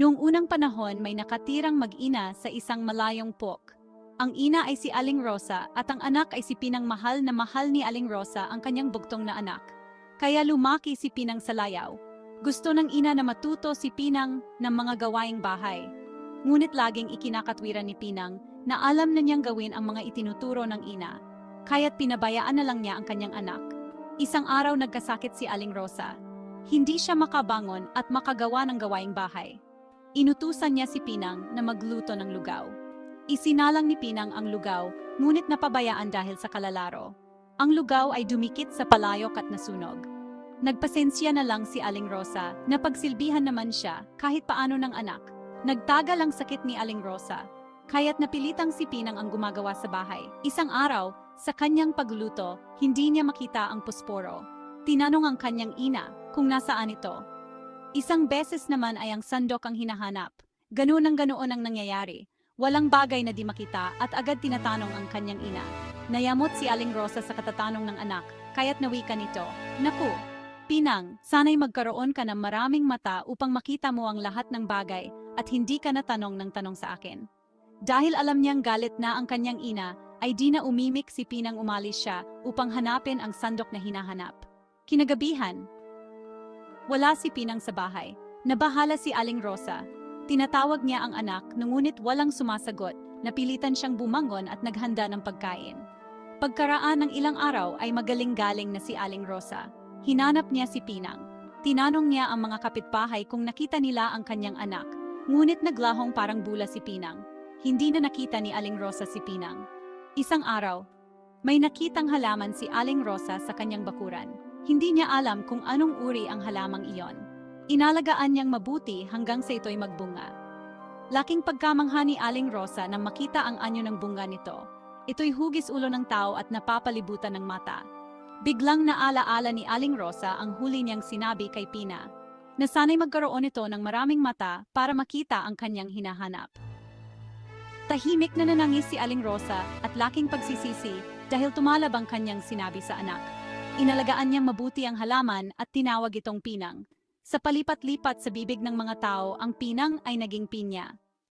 Noong unang panahon may nakatirang mag-ina sa isang malayong pok. Ang ina ay si Aling Rosa at ang anak ay si Pinang mahal na mahal ni Aling Rosa ang kanyang bugtong na anak. Kaya lumaki si Pinang sa layaw. Gusto ng ina na matuto si Pinang ng mga gawaing bahay. Ngunit laging ikinakatwiran ni Pinang na alam na niyang gawin ang mga itinuturo ng ina. Kaya't pinabayaan na lang niya ang kanyang anak. Isang araw nagkasakit si Aling Rosa. Hindi siya makabangon at makagawa ng gawaing bahay. Inutusan niya si Pinang na magluto ng lugaw. Isinalang ni Pinang ang lugaw, ngunit napabayaan dahil sa kalalaro. Ang lugaw ay dumikit sa palayok at nasunog. Nagpasensya na lang si Aling Rosa na pagsilbihan naman siya kahit paano ng anak. Nagtagal ang sakit ni Aling Rosa, kaya't napilitang si Pinang ang gumagawa sa bahay. Isang araw, sa kanyang pagluto, hindi niya makita ang pusporo. Tinanong ang kanyang ina kung nasaan ito. Isang beses naman ay ang sandok ang hinahanap. Ganoon ang ganoon ang nangyayari. Walang bagay na di makita at agad tinatanong ang kanyang ina. Nayamot si Aling Rosa sa katatanong ng anak, kaya't nawika nito. Naku, Pinang, sana'y magkaroon ka ng maraming mata upang makita mo ang lahat ng bagay at hindi ka natanong ng tanong sa akin. Dahil alam niyang galit na ang kanyang ina, ay di na umimik si Pinang umalis siya upang hanapin ang sandok na hinahanap. Kinagabihan, wala si Pinang sa bahay. Nabahala si Aling Rosa. Tinatawag niya ang anak, ngunit walang sumasagot. Napilitan siyang bumangon at naghanda ng pagkain. Pagkaraan ng ilang araw ay magaling-galing na si Aling Rosa. Hinanap niya si Pinang. Tinanong niya ang mga kapitbahay kung nakita nila ang kanyang anak. Ngunit naglahong parang bula si Pinang. Hindi na nakita ni Aling Rosa si Pinang. Isang araw, may nakitang halaman si Aling Rosa sa kanyang bakuran. Hindi niya alam kung anong uri ang halamang iyon. Inalagaan niyang mabuti hanggang sa ito'y magbunga. Laking pagkamangha ni Aling Rosa nang makita ang anyo ng bunga nito. Ito'y hugis ulo ng tao at napapalibutan ng mata. Biglang naalaala ni Aling Rosa ang huli niyang sinabi kay Pina, na sana'y magkaroon ito ng maraming mata para makita ang kanyang hinahanap. Tahimik na nanangis si Aling Rosa at laking pagsisisi dahil tumalab ang kanyang sinabi sa anak. Inalagaan niyang mabuti ang halaman at tinawag itong pinang. Sa palipat-lipat sa bibig ng mga tao, ang pinang ay naging pinya.